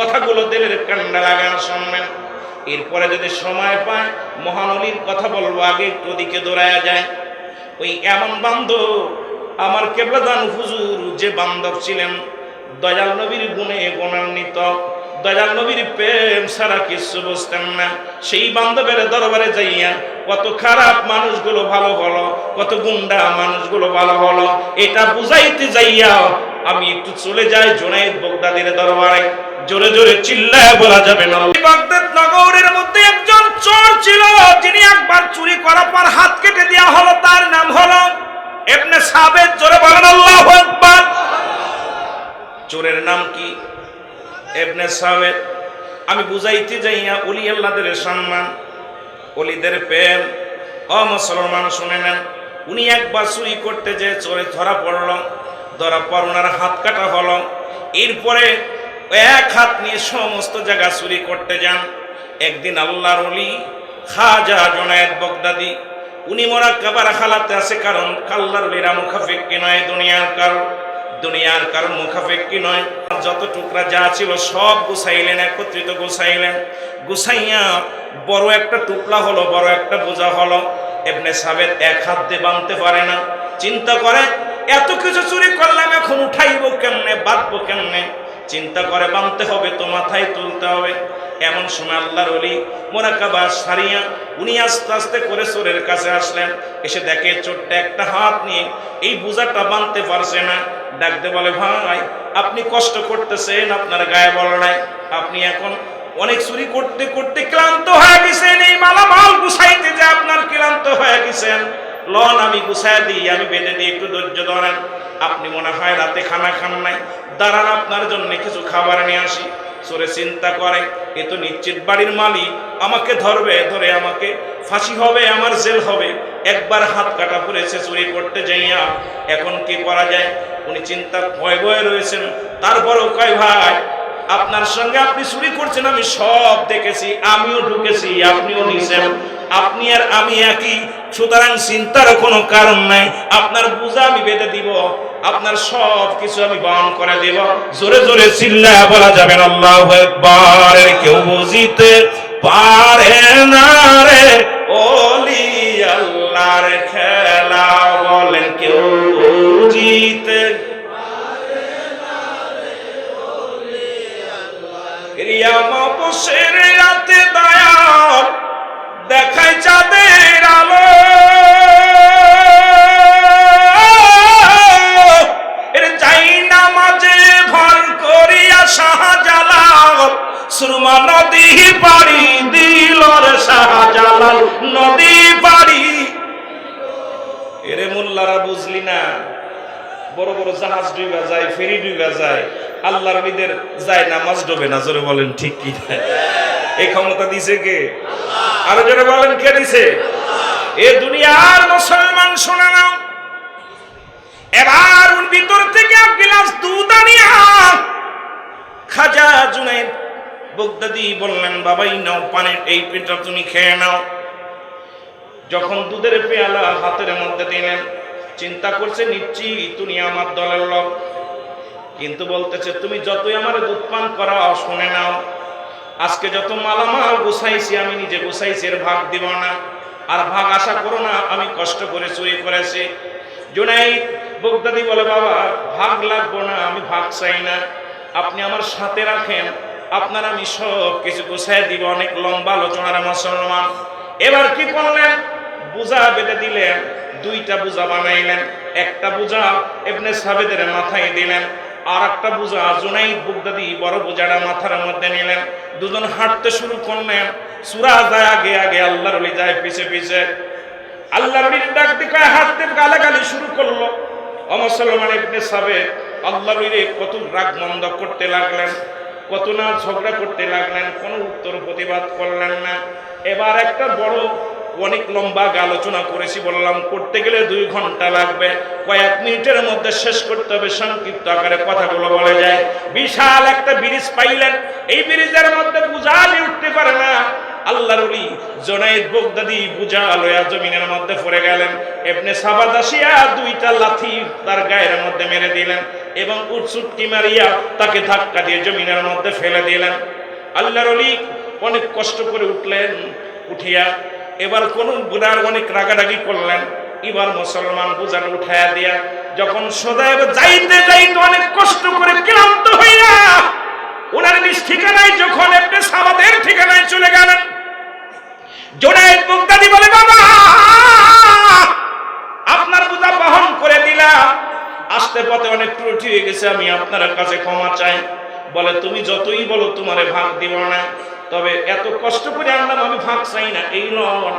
কথাগুলো দিলের কান্ডা লাগানো শুনবেন। এরপরে যদি সময় পায় মহানলীর কথা বলব, আগে একটু ওদিকে দৌড়ায়া যায়। ওই এমন বান্ধব আমার কেবলাদান হুজুর, যে বান্ধব ছিলেন, দয়াল নবীর গুণে গুণান্বিত দয়াল নবীর প্রেম সারা কিছু বুঝতেন না। সেই বান্ধবের দরবারে যাইয়া, কত খারাপ মানুষগুলো ভালো হলো, কত গুন্ডা মানুষগুলো ভালো হলো। এটা বুঝাইতে যাইয়া আমি একটু চলে যাই জোনাইদ বগদাদের দরবারে। জোরে জোরে চিল্লায় বলা যাবে না। বাগদাদ নগরের মধ্যে একজন চোর ছিল, যিনি একবার চুরি করার পর হাত কেটে দেওয়া হলো, তার নাম হলো এমনি সাবেদ। জোরে বলেন, আল্লাহু আকবার। চোরের নাম কি? এবনে সাবেদ। আমি বুঝাইতে যাইয়া অলি আল্লাহদের সম্মান অলিদের প্রেম। অ মুসলমান, শুনে নেন, উনি একবার চুরি করতে যে চোরে ধরা পড়ল, ধরা পর ওনার হাত কাটা হলো। এরপরে এক হাত নিয়ে সমস্ত জায়গা চুরি করতে যান। একদিন আল্লাহর অলি খাজা জোনায়েদ বগদাদি, উনি মোরা কাবার খালাতে আছে কারণ কাল্লার লিরা মুখাফিক কি নয় দুনিয়ার কারণ দুনিয়ার কারণ মুখাফেক কি নয়। যত টুকরা যা ছিল সব গুছাইলেন, একত্রিত গুছাইলেন। গুছাইয়া বড় একটা টুকরা হলো, বড় একটা বোঝা হলো। এমনি সাবেদ এক হাত দিয়ে বাঁধতে পারে না। চিন্তা করে, এত কিছু চুরি করলাম, এখন উঠাইবো কেমনে, বাঁধবো কেমনে? চিন্তা করে বাঁধতে হবে, তো মাথায় তুলতে হবে। এমন সময় আল্লাহর অলি মোরাকাবা সারিয়া, উনি আস্তে আস্তে করে চোরের কাছে আসলেন। এসে দেখে ছোট্ট একটা হাত নিয়ে এই বোঝাটা বাঁধতে পারছে না। ডাকতে বলে, ভাই, আপনি কষ্ট করতেছেন, আপনার গায়ে বল নাই। আপনি এখন অনেক চুরি করতে করতে ক্লান্ত হয়ে গেছেন। এই মালামাল গুছাইতে যে আপনার ক্লান্ত হয়ে গেছেন। লন আমি গুছাই দিই, আমি বেঁধে দিই, একটু ধৈর্য ধরেন। আপনি মনে হয় রাতে খানা খান নাই। দাঁড়ান আপনার জন্য কিছু খাবার নিয়ে আসি। সরে চিন্তা করে, এ তো নিশ্চিত বাড়ির মালিক। আমাকে ধরবে, ধরে আমাকে। ফাঁসি হবে, আমার জেল হবে। একবার হাত কাটা পড়েছে চুরি করতে যাইয়া। এখন কি করা যায়? উনি চিন্তা, ভয় ভয়ে রয়েছেন। তারপরও কয়, ভাই, আপনার সঙ্গে আপনি চুরি করছেন, আমি সব দেখেছি, আমিও ঢুকেছি, আপনিও নিছেন। আপনি আর আমি একই। সুতরাং চিন্তার কোনো কারণ নাই। আপনার বোঝা আমি বেঁধে দিব। আপনার সব কিছু আমি বহন করে দেব। জোরে জোরে চিল্লা বলা যাবে না, আল্লাহু কেউ বুঝিতে পারে না রে। ওলি আল্লাহর খেলা বলেন, কেউ বুঝিতে রিয়াম বসের রাতে দয়াল দেখায় চাঁদের আলো। এর চাই না মাঝে ভর করিয়া শাহজালাল। সুরমা নদী পাড়ি দিল রে শাহজালাল, নদী পাড়ি। এরে মোল্লারা বুঝলি না, বড় বড় জাহাজ ডুবা যায়, ফেরি ডুবা যায়, আল্লাহর নবীদের যায় নামাজ ডোবে না, জোরে বলেন ঠিক কি এই ক্ষমতা দিছে কে? আরও জোরে বলেন, কে দিছে? এ দুনিয়ার মুসলমান, শোনা নাও। এবার ওর ভিতর থেকে এক গিলাস দুধ আনিয়া খাজা জুনাইদ বগদাদি বললেন, বাবাই, নাও পানের এই পেটা তুমি খেয়ে নাও। যখন দুধের পেয়ালা হাতের মধ্যে দিলেন, চিন্তা করছে নিচ্ছি তুমি আমার দলের লোক। কিন্তু বলতেছে, তুমি যতই আমার দুধ পান করাও, শুনে নাও। আজকে যত মালামাল গুছাইছি, আমি নিজে গুছাইছি, এর ভাগ দিব না। আর ভাগ আশা করো না, আমি কষ্ট করে চুরি করেছি। জুনাই বগদাদি বলে, বাবা, ভাগ লাগবো না, আমি ভাগ চাই না। আপনি আমার সাথে রাখেন, আপনার আমি সব কিছু গুছাই দিব, অনেক লম্বা আলোচনার মুসলমান এবার কি করলেন? বুঝা বেঁধে দিলেন, দুইটা বুঝা বানাইলেন। একটা বুঝা এমনি সাবেদের মাথায় দিলেন আর একটা বুঝা জুনাইদ বুগদাদি বড় বোঝাটা মাথার মধ্যে নিলেন। দুজন হাঁটতে শুরু করলেন। সুরা যায় আগে আগে আল্লাহর অলি যায় পিছে পিছে। আল্লাহর অলির ডাক দিকে হাঁটতে গালাগালি শুরু করল। অমুসলমান ইবনে সাবে আল্লাহর কত রাগ মন্দ করতে লাগলেন, কত না ঝগড়া করতে লাগলেন, কোনো উত্তর প্রতিবাদ করলেন না। এবার একটা বড় অনেক লম্বা আলোচনা করেছি, বললাম করতে গেলে দুই ঘণ্টা লাগবে। কয়েক মিনিটের মধ্যে শেষ করতে হবে, সংক্ষিপ্ত আকারে কথাগুলো বলে যায়। বিশাল একটা ব্রিজ পাইলেন। এই ব্রিজের মধ্যে বুঝালি উঠতে পারে না। আল্লাহর বুঝা লয়া জমিনের মধ্যে পড়ে গেলেন। এমনি দুইটা লাথি তার গায়ের মধ্যে মেরে দিলেন এবং মারিয়া তাকে ধাক্কা দিয়ে জমিনের মধ্যে ফেলে দিলেন। অনেক কষ্ট করে উঠলেন, উঠিয়া এবার কোন বুড়ার অনেক রাগারাগি করলেন। এবার মুসলমান বুঝার উঠায়া দিয়া, যখন সদাইব যাইতে যাইতে অনেক কষ্ট করে ক্লান্ত হইয়া, ওনার নিজ ঠিকানায় যখন একটা সাবাদের ঠিকানায় চলে গেলেন, জোনায়েদ মুক্তাদি বলে, বাবা, আপনার বোঝা বহন করে দিলাম। আসতে পথে অনেক ত্রুটি হয়ে গেছে, আমি আপনার কাছে ক্ষমা চাই। বলে, তুমি যতই বলো, তোমারে ভাগ দিব না। তবে এত কষ্ট করে আনলাম, আমি ভাগ চাই না। এই নয়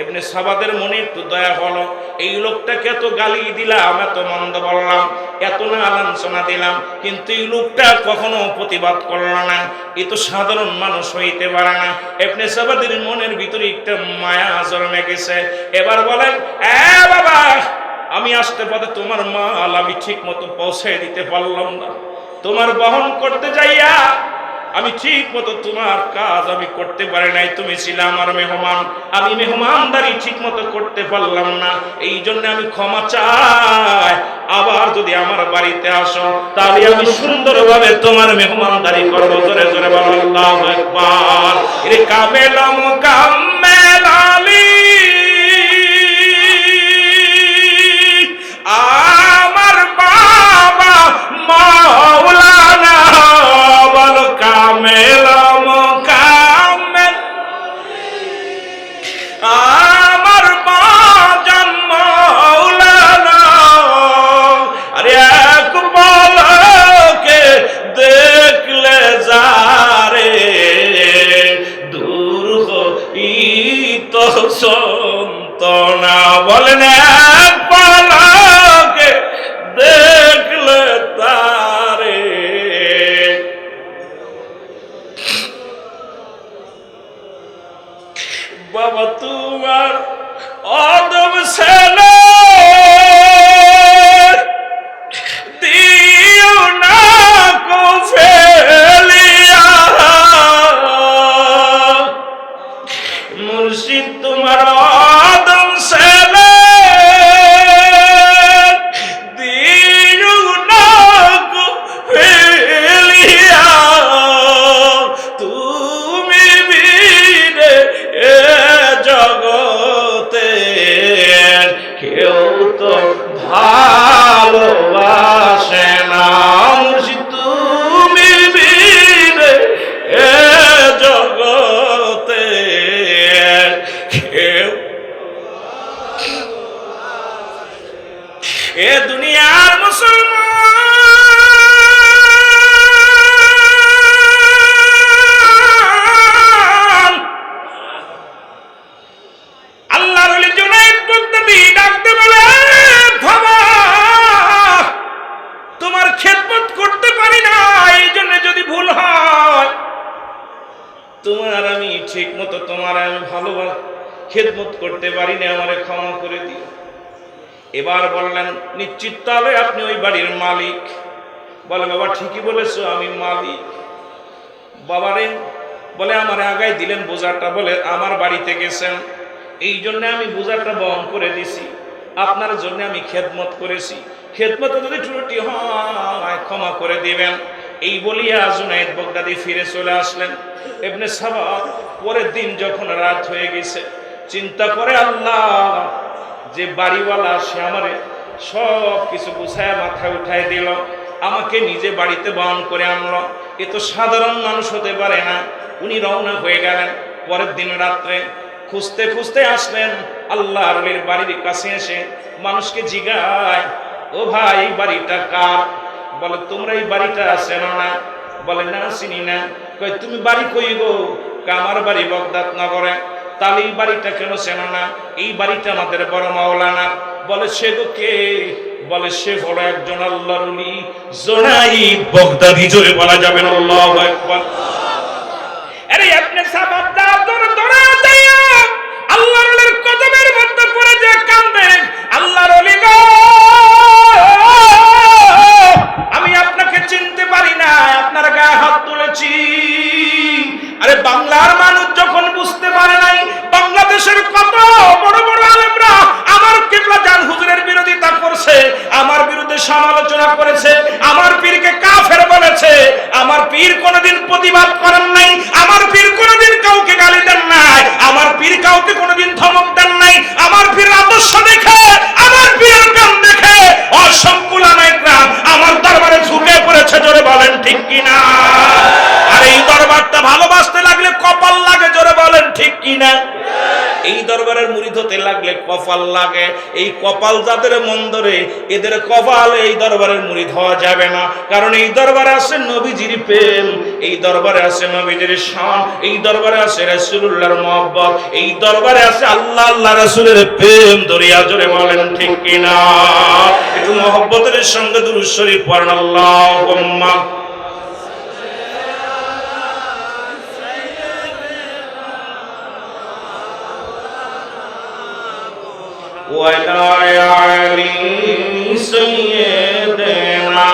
এমনি সাবাদের মনে একটু দয়া হলো। এই লোকটাকে এত গালি দিলাম, এত মন্দ বললাম, এত না লাঞ্ছনা দিলাম, কিন্তু এই লোকটা কখনো প্রতিবাদ করল না। এ তো সাধারণ মানুষ হইতে পারে না। এমনি সাবাদের মনের ভিতরে একটা মায়া জন্মে গেছে। এবার বলেন, এ বাবা, আমি আসতে পথে তোমার মাল আমি ঠিক মতো পৌঁছে দিতে পারলাম না। তোমার বহন করতে যাইয়া আমি ঠিক মতো তোমার কাজ আমি করতে পারি নাই। তুমি ছিলে আমার মেহমান। আমি মেহমানদারি ঠিক মতো করতে পারলাম না। এই জন্য আমি ক্ষমা চাই। আবার যদি আমার বাড়িতে আসো, তাহলে আমি সুন্দরভাবে তোমার মেহমানদারি করব। জোরে জোরে বলো, আল্লাহু আকবার। রে কামেলাম কামেলালি আমার এ দুনিয়ার মুসলমান। আল্লাহর ওলি জুনাইদ বগদাদি ডাকতে বলে থামা তোমার খেদমত করতে পারি না এই জন্য যদি ভুল হয়, তোমার আমি ঠিক মতো তোমার আমি ভালোবাস খেদমত করতে পারি না, আমারে ক্ষমা করে দিও। এবার বললেন, নিশ্চিত তাহলে আপনি ওই বাড়ির মালিক। বলে বাবা, ঠিকই বলেছ, আমি মালিক। বাবারে বলে, আমার আগায় দিলেন বোঝাটা। বলে, আমার বাড়িতে গেছেন। এই জন্য আমি বোঝাটা বহন করে দিছি। আপনার জন্য আমি খেদমত করেছি। খেদমত যদি ত্রুটি হয়, ক্ষমা করে দিবেন। এই বলিয়া জুনাইদ বগদাদি ফিরে চলে আসলেন। এমনি সাবা পরের দিন যখন রাত হয়ে গেছে, চিন্তা করে, আল্লাহ যে বাড়িওয়ালা সে আমারে সব কিছু গুছায় মাথায় উঠায় দিল আমাকে নিজে বাড়িতে বহন করে আনলো। এ তো সাধারণ মানুষ হতে পারে না উনি রওনা হয়ে গেলেন। পরের দিন রাত্রে খুঁজতে খুঁজতে আসলেন আল্লাহ আরলের বাড়ির কাছে এসে মানুষকে জিগায় ও ভাই বাড়িটা কার? বলে তোমরা এই বাড়িটা চেনো না? বলে না চিনি না। কই তুমি বাড়ি কই গো? কয়, আমার বাড়ি বগদাদ নগরে তাহলে এই বাড়িটা কেন চেনো না এই বাড়িটা আমাদের বড় মাওলানা। বলে সে কে? বলে সে হলো একজন আল্লাহর উলি জোনাই বগদাদি জোরে বলা যাবে না, আল্লাহু আমি আপনাকে চিনতে পারি না আপনার গায়ে হাত তুলেছি। আরে বাংলার মানুষ বাংলাদেশের কত বড় বড় আলেমরা আমার কিবলা জান হুজুরের বিরোধিতা করছে, আমার বিরুদ্ধে সমালোচনা করেছে, আমার পীরকে কাফের বলেছে, আমার পীর কোনোদিন প্রতিবাদ করেন নাই, আমার পীর কোনোদিন কাউকে গালি দেন নাই, আমার পীর কাউকে কোনোদিন ধমক দেন নাই, আমার পীর আদর্শ দেখে, আমার পীরের কাম দেখে অসম্পূর্ণ আমার দরবারে ঝুঁকে পড়েছে, জোরে বলেন ঠিক কিনা? বলেন, ঠিক কি না এই দরবারের মুড়ি হতে লাগলে কপাল লাগে। এই কপাল যাদের মন্দরে এদের কপাল এই দরবারের মুড়ি ধোয়া যাবে না। কারণ এই দরবারে আসে নবীজির প্রেম, এই দরবারে আসে নবীজির শান, এই দরবারে আসে রাসূলুল্লাহর মহব্বত, এই দরবারে আসে আল্লাহ আল্লাহ রাসূলের প্রেম। দরিয়া জোরে বলেন, ঠিক কিনা? একটু মহব্বতের সঙ্গে দুরুদ শরীফ পড়েন, আল্লাহুম্মা। وعلى علي سيدنا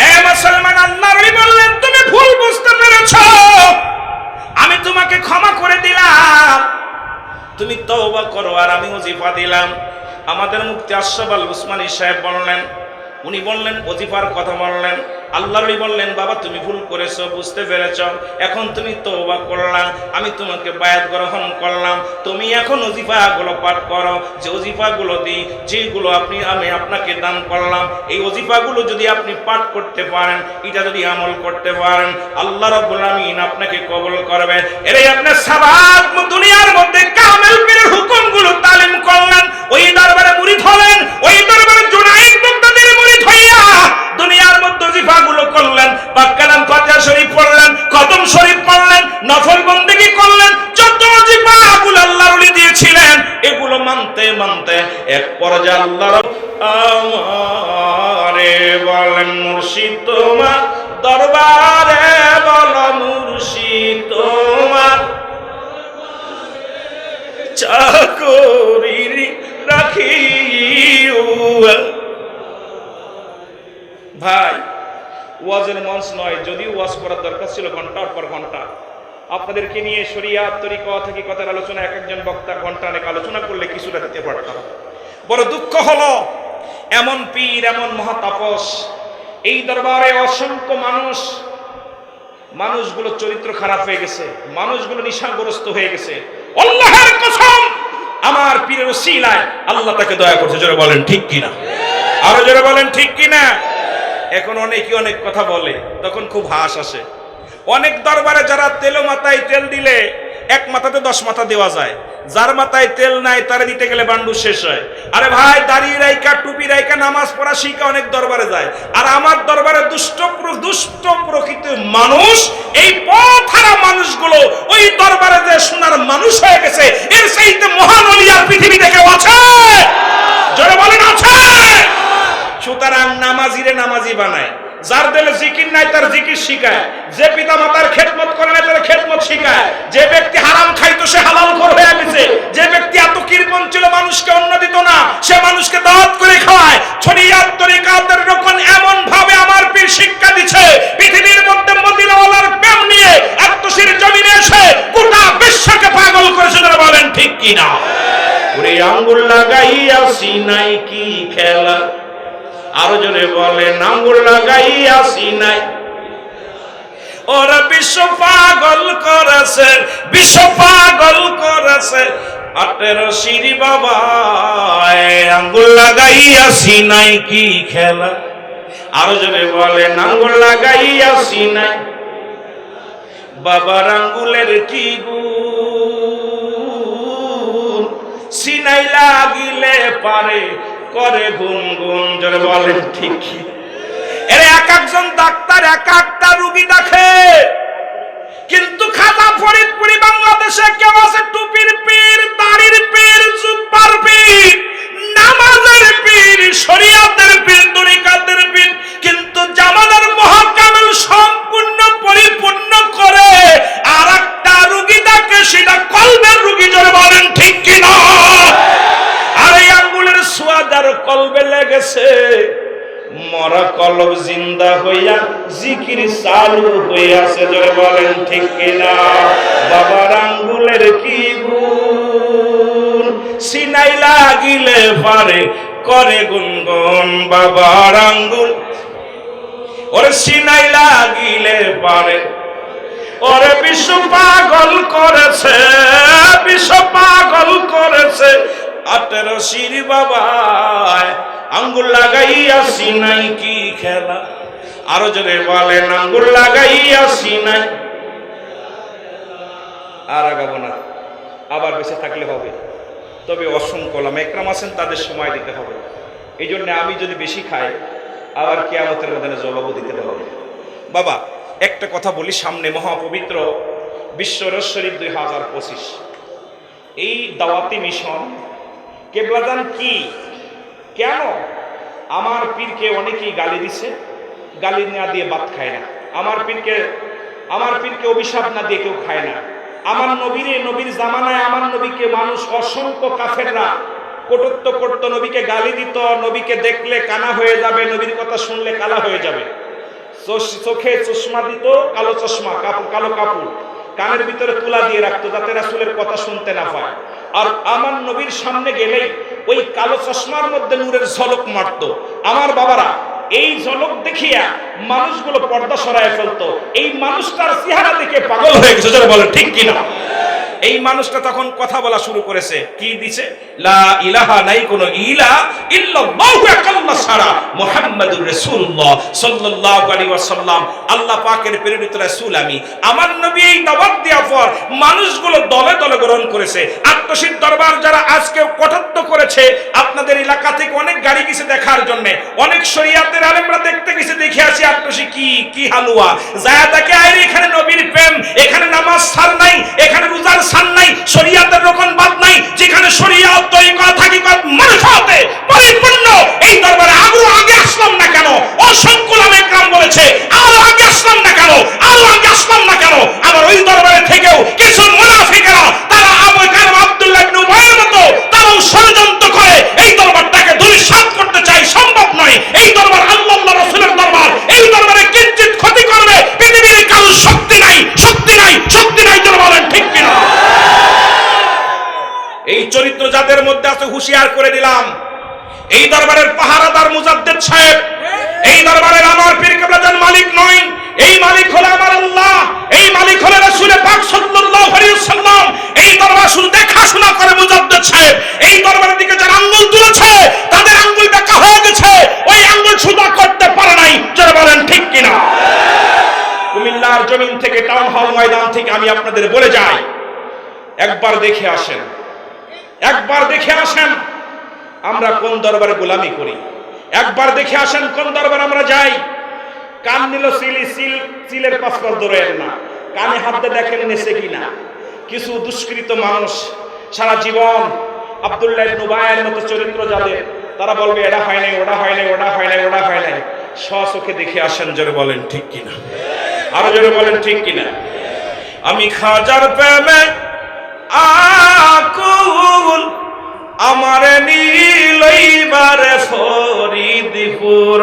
এ মুসলমান আল্লাহর নবী বললেন তুমি ভুল বুঝতে পেরেছো আমি তোমাকে ক্ষমা করে দিলাম তুমি তওবা করো আর আমি ওজিফা দিলাম আমাদের মুক্তি আশরাফ আল উসমানী সাহেব বললেন উনি বললেন ওজিফার কথা বললেন আল্লাহরই বললেন, বাবা, তুমি ভুল করেছ, বুঝতে পেরেছ। এখন তুমি তওবা করলাম, আমি তোমাকে বায়াত গ্রহণ করলাম। তুমি এখন ওজিফাগুলো পাঠ করো। যে ওজিফাগুলো দিই, যেগুলো আপনি, আমি আপনাকে দান করলাম, এই ওজিফাগুলো যদি আপনি পাঠ করতে পারেন, এটা যদি আমল করতে পারেন, আল্লাহ রাব্বুল আমিন আপনাকে কবুল করবে। এরে আপনি সাবাত দুনিয়ার মধ্যে কামেল পীরের হুকুমগুলো তালিম করলেন। ওই দরবারে মুরিদ হলেন, ওই আপনাদেরকে নিয়ে শরিয়াত তরিকা থেকে কথার আলোচনা, এক একজন বক্তা ঘণ্টা অনেক আলোচনা করলে কিছুটা দিতে পারতাম। বড় দুঃখ হলো, এমন পীর, এমন মহাতাপস, এই দরবারে অসংখ্য মানুষ, মানুষগুলো চরিত্র খারাপ হয়ে গেছে, মানুষগুলো নিশাগ্রস্ত হয়ে গেছে। আল্লাহর কসম, আমার পীরের ওসিলায় আল্লাহ তাকে দয়া করছে, জোরে বলেন ঠিক কিনা? আরও জোরে বলেন ঠিক কিনা? এখন অনেকে অনেক কথা বলে, তখন খুব হাস আসে। অনেক দরবারে যারা তেল মাথায় তেল দিলে, এক মাথাতে দশ মাথা দেওয়া যায়। যার মাথায় তেল নাই, তারে দিতে গেলে বান্ডু শেষ হয়। আরে ভাই দাড়ি রাইকা টুপি রাইকা নামাজ পড়া শিখা অনেক দরবারে যায়। আর আমার দরবারে দুষ্ট দুষ্ট প্রকৃত মানুষ, এই পথহারা মানুষগুলো ওই দরবারে যে সোনার মানুষ হয়ে গেছে, এর সেইতে মহান অলিয়ার পৃথিবীতে কেউ আছে? জোরে বলেন, আছে। সুতরাং নামাজিরে নামাজি বানায়। যার দিলে জিকির নাই, তার জিকির শিখায়। যে পিতা মাতার খেদমত করে না তার খেদমত শিখায়। যে ব্যক্তি হারাম খাইতো সে হালাল হয়ে গেছে যে ব্যক্তি এত কৃপণ ছিল মানুষকে অন্ন দিত না, সে মানুষকে দাওয়াত করে খাওয়ায়। ছড়িয়ার তরিকাতের রকম এমন ভাবে আমার পীর শিক্ষা দিচ্ছে পৃথিবীর মধ্যে মদিনাওয়ালার প্রেম নিয়ে আত্মশির জমিনে এসে গোটা বিশ্বকে পাগল করেছে তারা বলেন ঠিক কিনা? ওরে আঙ্গুল লাগাইয়া সিনাই কি খেলা? আরও জোরে বলে আঙ্গুল লাগাইয়া সিনাই ওরা বিশ্ব পাগল করেছে, বিশ্ব পাগল করেছে। আটেরো সিঁড়ি বাবা আঙ্গুল লাগাইয়া সিনাই কি খেলা? আরও জোরে বলে আঙ্গুল লাগাইয়া সিনাই বাবার আঙ্গুলের কি গুণ? সিনাই লাগিলে পারে করে গুন গুন জোরে বলেন ঠিক? এর এক একজন ডাক্তার এক একটা রুগী দেখে কিন্তু খাতা ফরিদপুরি বাংলাদেশে কেউ আছে টুপির পীর দাড়ির চালু হইয়াছে জোরে বলেন, ঠিক কিনা? বাবার আঙ্গুলের কি গুণ? সিনাই লাগিলে পারে, করে গুনগুন বাবার আঙ্গুল। ওরে সিনাই লাগিলে পারে, ওরে বিশ্ব পাগল করেছে, বিশ্ব পাগল করেছে। আটেরো বাবায়, আঙ্গুল লাগাইয়া সিনাই কি খেলা? আরও জোরে বলেন আঙ্গুল লাগাইয়া সিনাই আর আগাবো না, আবার বেঁচে থাকলে হবে। তবে অসংখ্য একরাম আছেন, তাদের সময় দিতে হবে। এই জন্য আমি যদি বেশি খাই, আবার কেয়ামতের মধ্যে জবাবও দিতে হবে। বাবা, একটা কথা বলি সামনে, মহাপবিত্র বিশ্ব শরীফ দুই হাজার পঁচিশ। এই দাওয়াতি মিশন কেবলাদান কি? কেন? আমার পীরকে অনেকেই গালি দিছে। গালি না দিয়ে ভাত খায় না। আমার পীরকে আমার পীরকে অভিশাপ না দিয়ে কেউ খায় না। আমার নবীরে, নবীর জামানায় আমার নবীকে মানুষ অসংখ্য কাফেররা কটুত্ব করতো, নবীকে গালি দিত, নবীকে দেখলে কানা হয়ে যাবে, নবীর কথা শুনলে কালা হয়ে যাবে। চোখে চশমা দিত, কালো চশমা, কাপড়, কালো কাপড়, কানের ভিতরে তুলা দিয়ে রাখতো যাতে রাসুলের কথা শুনতে না পায়। আর আমার নবীর সামনে গেলেই ওই কালো চশমার মধ্যে নূরের ঝলক মারতো। আমার বাবারা এই ঝলক দেখিয়া মানুষগুলো পর্দা সরায় ফেলতো। এই মানুষটার চেহারা দেখে পাগল হয়ে গেছে বলে ঠিক কিনা? এই মানুষটা তখন কথা বলা শুরু করেছে। কি দিছে? লা ইলাহা নাই কোনো ইলা ইল্লাল্লাহু একাল্লাহ ছাড়া মুহাম্মাদুর রাসূলুল্লাহ সাল্লাল্লাহু আলাইহি ওয়াসাল্লাম। আল্লাহ পাকের প্রেরিত রাসূল আমি। আমার নবী এই দাওয়াত দেওয়ার পর মানুষগুলো দলে দলে গ্রহণ করেছে। আত্মশীল দরবার যারা আজকে কটাত্ত করেছে, আপনাদের এলাকা থেকে অনেক গাড়ি গেছে দেখার জন্য। অনেক শরিয়াতের আলেমরা দেখতে গেছে, দেখে আসি আত্মশী কি কি হালুয়া। যায় তাকে আইরে এখানে নবীর প্রেম, এখানে নামাজ সার নাই, এখানে রোজার সার নাই, শরিয়াতের রকম বাদ নাই, যেখানে শরিয়াত তরিকা মানুষ মানুষতে পরিপূর্ণ। এই দরবারে আরও আগে আসলাম না কেন? অসংখ্য কাম বলেছে, আরও আগে আসলাম হুঁশিয়ার করে দিলাম। এই দরবারের পাহারাদার মুজাদ্দেদ সাহেব, এই দরবারের আমার পীর কেবলাদান মালিক নয়, এই মালিক হলো আমার আল্লাহ, এই মালিক হলো রাসূল পাক সাল্লাল্লাহু আলাইহি ওয়াসাল্লাম। এই দরবার শুধু দেখাশোনা করে মুজাদ্দেদ সাহেব, এই দরবারের দিকে যারা আঙ্গুল তুলেছে, তাদের আঙ্গুল বেঁকা হয়ে গেছে, ওই আঙ্গুল সুদা করতে পারে নাই যারা বলেন ঠিক কিনা? কুমিল্লার জমিন থেকে টাউন হল ময়দান থেকে আমি আপনাদের বলে যাই, একবার দেখে আসেন। একবার দেখে আসেন, আমরা কোন দরবারে গোলামি করি? একবার দেখে আসেন, কোন দরবারে আমরা যাই? কান নিল সিলি সিল, সিলের পাসপোর্ট ধরে না। কানে হাত দেখেন নেছে কিনা। কিছু দুষ্কৃত মানুষ সারা জীবন আব্দুল্লাহ নুবায়ের মতো চরিত্র যাদের, তারা বলবে এটা হয় নাই ওটা হয় নাই ওটা হয় নাই ওটা হয় নাই। স্বচোখে দেখে আসেন, জোরে বলেন, ঠিক কিনা? আরও জোরে বলেন, ঠিক কিনা? আমি খাজার প্রেমে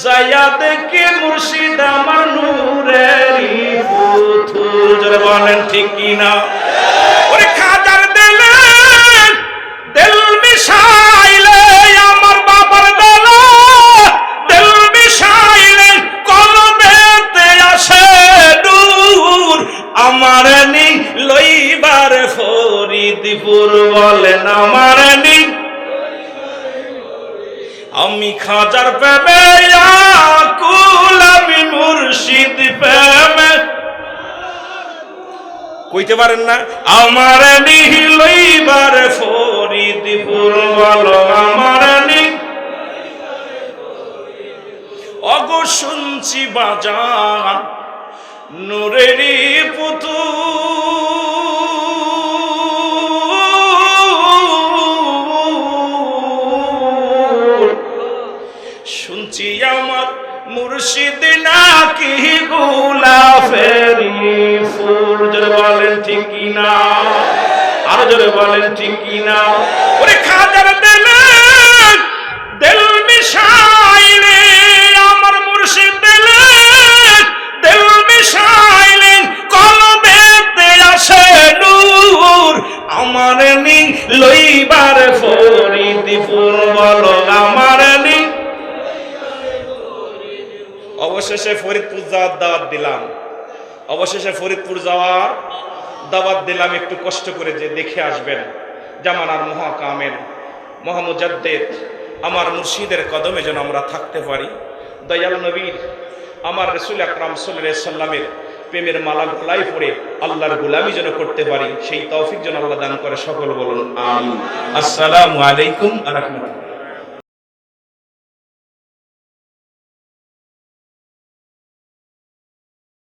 যায়া দেখি বলেন, ঠিক কিনা ওরে খাজার দিলে, দিল মিশাইলে আমার বাবার দলা, দিল মিশাইলে কলবেতে আসে নূর। আমার নি লইবার ফরিদপুর বলেন, আমার নি। আমি খাজার প্রেমে কইতে পারেন না? আমার নিহিলইবার ফরিদপুর বলো আমার অগ শুনছি বাজান নূরেরই পুতুল। শুনছি আমার মুর্শিদ নাকি গোলাপেরি ফুল জোরে বলেন, ঠিক কিনা? আরও জোরে বলেন, ঠিক কিনা? ওরে খাজার দিলে মিশাইলে আমার মুর্শিদ দিলে নূর। আমার নি লইবার ফুল বলো আমার নি। অবশেষে ফরিদপুর যাওয়ার দাওয়াত দিলাম। অবশেষে ফরিদপুর যাওয়ার দাওয়াত দিলাম, একটু কষ্ট করে যে দেখে আসবেন জামানার মহাকামের মহামুজাদ্দেদ। আমার মুর্শিদের কদমে যেন আমরা থাকতে পারি। দয়াল নবীর, আমার রসুল আকরাম সাল্লামের প্রেমের মালা গলায় পড়ে আল্লাহর গোলামি যেন করতে পারি, সেই তৌফিক যেন আল্লাহ দান করে, সকল বলুন আসসালামু আলাইকুম আ রহমতুল্লাহ।